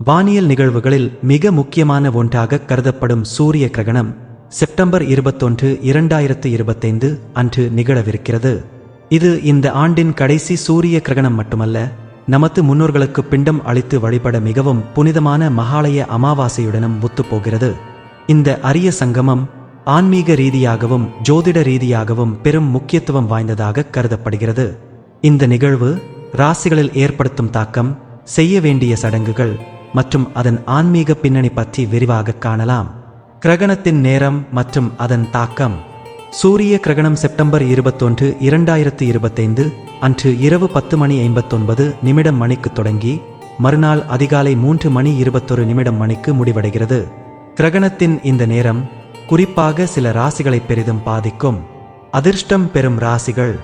வானியல் நிகழ்வுகளில் மிக முக்கியமான ஒன்றாக கருதப்படும் சூரிய கிரகணம் செப்டம்பர் இருபத்தொன்று இரண்டாயிரத்து இருபத்தைந்து அன்று நிகழவிருக்கிறது. இது இந்த ஆண்டின் கடைசி சூரிய கிரகணம் மட்டுமல்ல நமது முன்னோர்களுக்கு பிண்டம் அளித்து வழிபட மிகவும் புனிதமான மகாலய அமாவாசையுடனும் ஒத்துப்போகிறது. இந்த அரிய சங்கமம் ஆன்மீக ரீதியாகவும் ஜோதிட ரீதியாகவும் பெரும் முக்கியத்துவம் வாய்ந்ததாக கருதப்படுகிறது. இந்த நிகழ்வு ராசிகளில் ஏற்படுத்தும் தாக்கம் செய்ய வேண்டிய சடங்குகள் மற்றும் அதன் ஆன்மீக பின்னணி பற்றி விரிவாக காணலாம். கிரகணத்தின் நேரம் மற்றும் அதன் தாக்கம். சூரிய கிரகணம் செப்டம்பர் இருபத்தொன்று இரண்டாயிரத்து இருபத்தைந்து அன்று இரவு பத்து மணி ஐம்பத்தொன்பது நிமிடம் மணிக்கு தொடங்கி மறுநாள் அதிகாலை மூன்று மணி இருபத்தொரு நிமிடம் மணிக்கு முடிவடைகிறது. கிரகணத்தின் இந்த நேரம் குறிப்பாக சில ராசிகளை பெரிதும் பாதிக்கும். அதிர்ஷ்டம் பெறும் ராசிகள்.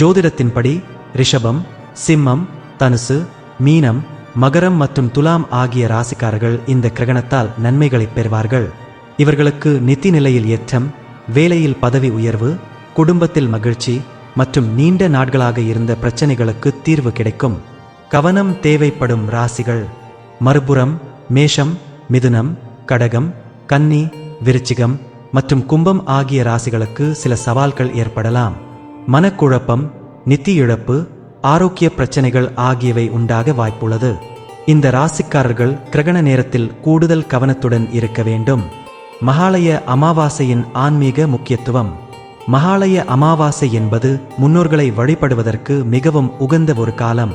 ஜோதிடத்தின்படி ரிஷபம் சிம்மம் தனுசு மீனம் மகரம் மற்றும் துலாம் ஆகிய ராசிக்காரர்கள் இந்த கிரகணத்தால் நன்மைகளை பெறுவார்கள். இவர்களுக்கு நிதி நிலையில் ஏற்றம் வேலையில் பதவி உயர்வு குடும்பத்தில் மகிழ்ச்சி மற்றும் நீண்ட நாட்களாக இருந்த பிரச்சனைகளுக்கு தீர்வு கிடைக்கும். கவனம் தேவைப்படும் ராசிகள் மறுபுறம் மேஷம் மிதுனம் கடகம் கன்னி விருச்சிகம் மற்றும் கும்பம் ஆகிய ராசிகளுக்கு சில சவால்கள் ஏற்படலாம். மனக்குழப்பம் நிதி இழப்பு ஆரோக்கிய பிரச்சனைகள் ஆகியவை உண்டாக வாய்ப்புள்ளது. இந்த ராசிக்காரர்கள் கிரகண நேரத்தில் கூடுதல் கவனத்துடன் இருக்க வேண்டும். மகாலய அமாவாசையின் ஆன்மீக முக்கியத்துவம். மகாலய அமாவாசை என்பது முன்னோர்களை வழிபடுவதற்கு மிகவும் உகந்த ஒரு காலம்.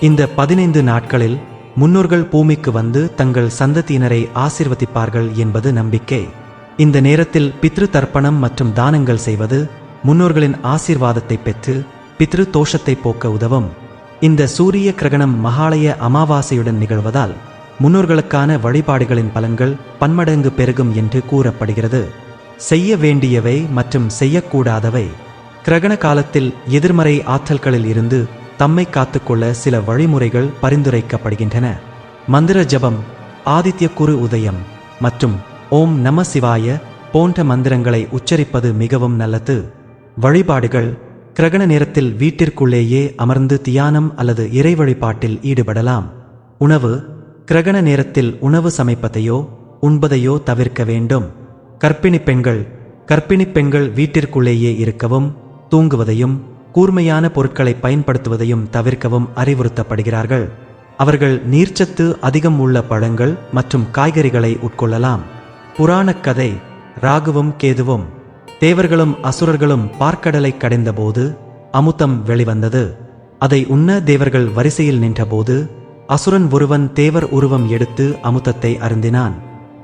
இந்த பதினைந்து நாட்களில் முன்னோர்கள் பூமிக்கு வந்து தங்கள் சந்ததியினரை ஆசிர்வதிப்பார்கள் என்பது நம்பிக்கை. இந்த நேரத்தில் பித்ரு தர்ப்பணம் மற்றும் தானங்கள் செய்வது முன்னோர்களின் ஆசீர்வாதத்தை பெற்று பித்ரு தோஷத்தை போக்க உதவும். இந்த சூரிய கிரகணம் மகாலய அமாவாசையுடன் நிகழ்வதால் முன்னோர்களுக்கான வழிபாடுகளின் பலன்கள் பன்மடங்கு பெருகும் என்று கூறப்படுகிறது. செய்ய வேண்டியவை மற்றும் செய்யக்கூடாதவை கிரகண காலத்தில் எதிர்மறை ஆற்றல்களில் இருந்து தம்மை காத்துக்கொள்ள சில வழிமுறைகள் பரிந்துரைக்கப்படுகின்றன. மந்திர ஜபம் ஆதித்ய குரு உதயம் மற்றும் ஓம் நம சிவாய போன்ற மந்திரங்களை உச்சரிப்பது மிகவும் நல்லது. வழிபாடுகள் கிரகண நேரத்தில் வீட்டிற்குள்ளேயே அமர்ந்து தியானம் அல்லது இறை வழிபாட்டில் ஈடுபடலாம். உணவு கிரகண நேரத்தில் உணவு சமைப்பதையோ உண்பதையோ தவிர்க்க வேண்டும். கர்ப்பிணி பெண்கள் கர்ப்பிணி பெண்கள் வீட்டிற்குள்ளேயே இருக்கவும் தூங்குவதையும் கூர்மையான பொருட்களை பயன்படுத்துவதையும் தவிர்க்கவும் அறிவுறுத்தப்படுகிறார்கள். அவர்கள் நீர்ச்சத்து அதிகம் உள்ள பழங்கள் மற்றும் காய்கறிகளை உட்கொள்ளலாம். புராணக் கதை ராகுவும் கேதுவும். தேவர்களும் அசுரர்களும் பார்க்கடலை கடைந்தபோது அமுத்தம் வெளிவந்தது. அதை உண்ண தேவர்கள் வரிசையில் நின்றபோது அசுரன் ஒருவன் தேவர் உருவம் எடுத்து அமுத்தத்தை அருந்தினான்.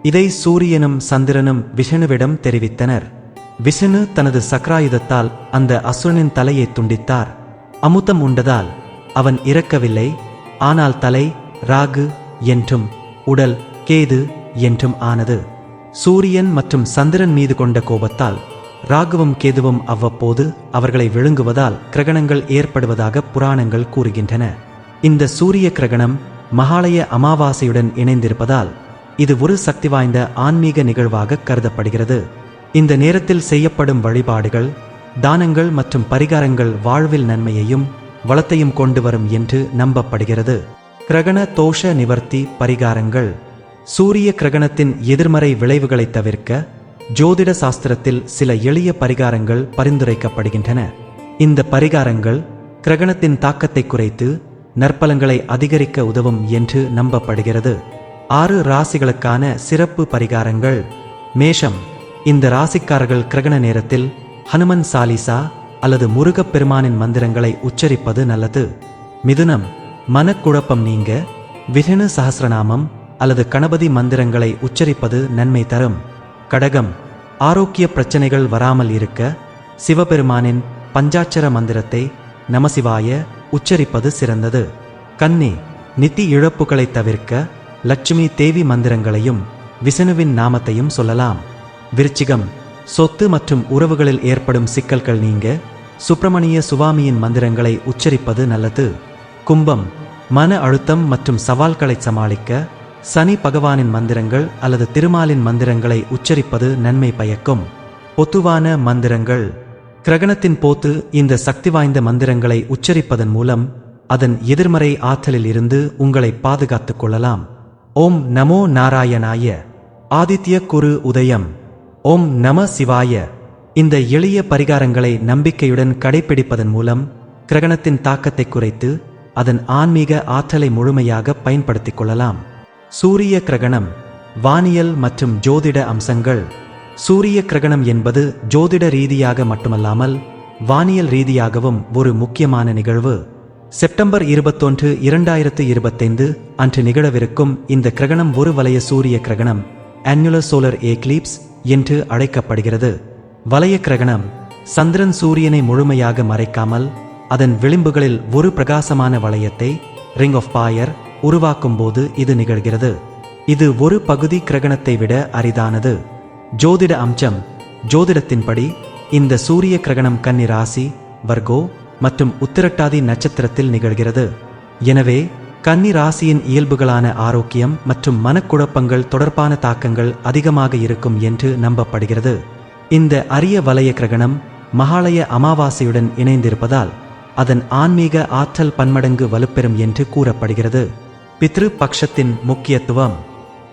இதை சூரியனும் சந்திரனும் விஷ்ணுவிடம் தெரிவித்தனர். விஷ்ணு தனது சக்ராயுதத்தால் அந்த அசுரனின் தலையை துண்டித்தார். அமுத்தம் உண்டதால் அவன் இறக்கவில்லை. ஆனால் தலை ராகு என்றும் உடல் கேது என்றும் ஆனது. சூரியன் மற்றும் சந்திரன் மீது கொண்ட கோபத்தால் ராகுவும் கேதுவும் அவ்வப்போது அவர்களை விழுங்குவதால் கிரகணங்கள் ஏற்படுவதாக புராணங்கள் கூறுகின்றன. இந்த சூரிய கிரகணம் மகாலய அமாவாசையுடன் இணைந்திருப்பதால் இது ஒரு சக்தி வாய்ந்த ஆன்மீக நிகழ்வாக கருதப்படுகிறது. இந்த நேரத்தில் செய்யப்படும் வழிபாடுகள் தானங்கள் மற்றும் பரிகாரங்கள் வாழ்வில் நன்மையையும் வளத்தையும் கொண்டு வரும் என்று நம்பப்படுகிறது. கிரகண தோஷ நிவர்த்தி பரிகாரங்கள் சூரிய கிரகணத்தின் எதிர்மறை விளைவுகளை தவிர்க்க ஜோதிட சாஸ்திரத்தில் சில எளிய பரிகாரங்கள் பரிந்துரைக்கப்படுகின்றன. இந்த பரிகாரங்கள் கிரகணத்தின் தாக்கத்தை குறைத்து நற்பலங்களை அதிகரிக்க உதவும் என்று நம்பப்படுகிறது. ஆறு ராசிகளுக்கான சிறப்பு பரிகாரங்கள் மேஷம். இந்த ராசிக்காரர்கள் கிரகண நேரத்தில் ஹனுமன் சாலிசா அல்லது முருகப் பெருமானின் மந்திரங்களை உச்சரிப்பது நல்லது. மிதுனம் மனக்குழப்பம் நீங்க விஷ்ணு சஹஸ்ரநாமம் அல்லது கணபதி மந்திரங்களை உச்சரிப்பது நன்மை தரும். கடகம் ஆரோக்கிய பிரச்சனைகள் வராமல் இருக்க சிவபெருமானின் பஞ்சாட்சர மந்திரத்தை நமசிவாய உச்சரிப்பது சிறந்தது. கன்னி நிதி இழப்புகளை தவிர்க்க லட்சுமி தேவி மந்திரங்களையும் விசனுவின் நாமத்தையும் சொல்லலாம். விருச்சிகம் சொத்து மற்றும் உறவுகளில் ஏற்படும் சிக்கல்கள் நீங்க சுப்பிரமணிய சுவாமியின் மந்திரங்களை உச்சரிப்பது நல்லது. கும்பம் மன அழுத்தம் மற்றும் சவால்களை சமாளிக்க சனி பகவானின் மந்திரங்கள் அல்லது திருமாலின் மந்திரங்களை உச்சரிப்பது நன்மை பயக்கும். பொதுவான மந்திரங்கள். கிரகணத்தின் போத்து இந்த சக்தி வாய்ந்த மந்திரங்களை உச்சரிப்பதன் மூலம் அதன் எதிர்மறை ஆற்றலில் இருந்து உங்களை பாதுகாத்துக் கொள்ளலாம். ஓம் நமோ நாராயணாய. ஆதித்ய குரு உதயம். ஓம் நம சிவாய. இந்த எளிய பரிகாரங்களை நம்பிக்கையுடன் கடைப்பிடிப்பதன் மூலம் கிரகணத்தின் தாக்கத்தை குறைத்து அதன் ஆன்மீக ஆற்றலை முழுமையாக பயன்படுத்திக் கொள்ளலாம். சூரிய கிரகணம் வானியல் மற்றும் ஜோதிட அம்சங்கள். சூரிய கிரகணம் என்பது ஜோதிட ரீதியாக மட்டுமல்லாமல் வானியல் ரீதியாகவும் ஒரு முக்கியமான நிகழ்வு. செப்டம்பர் இருபத்தொன்று இரண்டாயிரத்து இருபத்தைந்து அன்று நிகழவிருக்கும் இந்த கிரகணம் ஒரு வலய சூரிய கிரகணம் annular சோலர் ஏக்லிப்ஸ் என்று அழைக்கப்படுகிறது. வலய கிரகணம் சந்திரன் சூரியனை முழுமையாக மறைக்காமல் அதன் விளிம்புகளில் ஒரு பிரகாசமான வளையத்தை ரிங் ஆஃப் பாயர் உருவாக்கும் போது இது நிகழ்கிறது. இது ஒரு பகுதி கிரகணத்தை விட அரிதானது. ஜோதிட அம்சம். ஜோதிடத்தின்படி இந்த சூரிய கிரகணம் கன்னி ராசி வர்கோ மற்றும் உத்திரட்டாதி நட்சத்திரத்தில் நிகழ்கிறது. எனவே கன்னி ராசியின் இயல்புகளான ஆரோக்கியம் மற்றும் மனக்குழப்பங்கள் தொடர்பான தாக்கங்கள் அதிகமாக இருக்கும் என்று நம்பப்படுகிறது. இந்த அரிய வலய கிரகணம் மகாலய அமாவாசையுடன் இணைந்திருப்பதால் அதன் ஆன்மீக ஆற்றல் பன்மடங்கு வலுப்பெறும் என்று கூறப்படுகிறது. பித்ரு பக்ஷத்தின் முக்கியத்துவம்.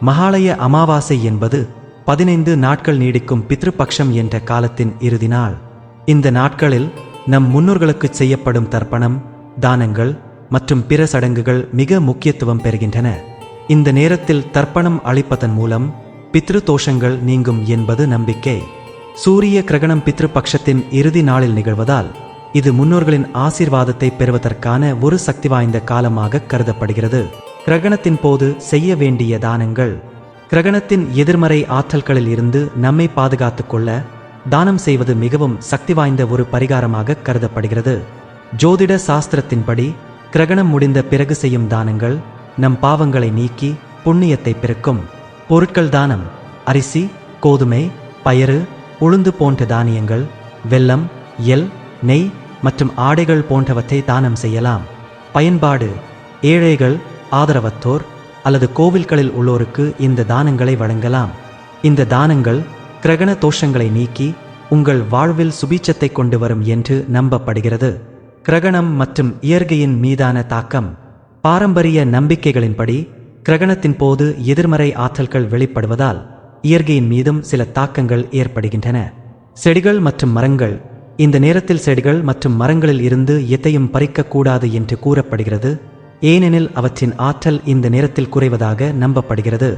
மகாலய அமாவாசை என்பது பதினைந்து நாட்கள் நீடிக்கும் பித்ருபக்ஷம் என்ற காலத்தின் இறுதி நாள். இந்த நாட்களில் நம் முன்னோர்களுக்கு செய்யப்படும் தர்ப்பணம் தானங்கள் மற்றும் பிற சடங்குகள் மிக முக்கியத்துவம் பெறுகின்றன. இந்த நேரத்தில் தர்ப்பணம் அளிப்பதன் மூலம் பித்ரு தோஷங்கள் நீங்கும் என்பது நம்பிக்கை. சூரிய கிரகணம் பித்ருபக்ஷத்தின் இறுதி நாளில் நிகழ்வதால் இது முன்னோர்களின் ஆசீர்வாதத்தை பெறுவதற்கான ஒரு சக்தி வாய்ந்த காலமாக கருதப்படுகிறது. கிரகணத்தின் போது செய்ய வேண்டிய தானங்கள். கிரகணத்தின் எதிர்மறை ஆற்றல்களில் இருந்து நம்மை பாதுகாத்து கொள்ள தானம் செய்வது மிகவும் சக்தி வாய்ந்த ஒரு பரிகாரமாக கருதப்படுகிறது. ஜோதிட சாஸ்திரத்தின்படி கிரகணம் முடிந்த பிறகு செய்யும் தானங்கள் நம் பாவங்களை நீக்கி புண்ணியத்தை பெருக்கும். பொருட்கள் தானம் அரிசி கோதுமை பயறு உளுந்து போன்ற தானியங்கள் வெல்லம் எல் நெய் மற்றும் ஆடைகள் போன்றவற்றை தானம் செய்யலாம். பயன்பாடு ஏழைகள் ஆதரவத்தோர் அல்லது கோவில்களில் உள்ளோருக்கு இந்த தானங்களை வழங்கலாம். இந்த தானங்கள் கிரகண தோஷங்களை நீக்கி உங்கள் வாழ்வில் சுபீச்சத்தை கொண்டு வரும் என்று நம்பப்படுகிறது. கிரகணம் மற்றும் இயற்கையின் மீதான தாக்கம் பாரம்பரிய நம்பிக்கைகளின்படி கிரகணத்தின் போது எதிர்மறை ஆற்றல்கள் வெளிப்படுவதால் இயற்கையின் மீதும் சில தாக்கங்கள் ஏற்படுகின்றன. செடிகள் மற்றும் மரங்கள் இந்த நேரத்தில் செடிகள் மற்றும் மரங்களில் இருந்து எதையும் பறிக்கக்கூடாது என்று கூறப்படுகிறது. ஏனெனில் அவற்றின் ஆற்றல் இந்த நேரத்தில் குறைவதாக நம்பப்படுகிறது.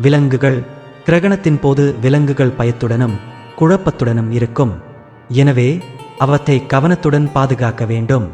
விலங்குகள் கிரகணத்தின் போது விலங்குகள் பயத்துடனும் குழப்பத்துடனும் இருக்கும். எனவே அவற்றை கவனத்துடன் பாதுகாக்க வேண்டும்.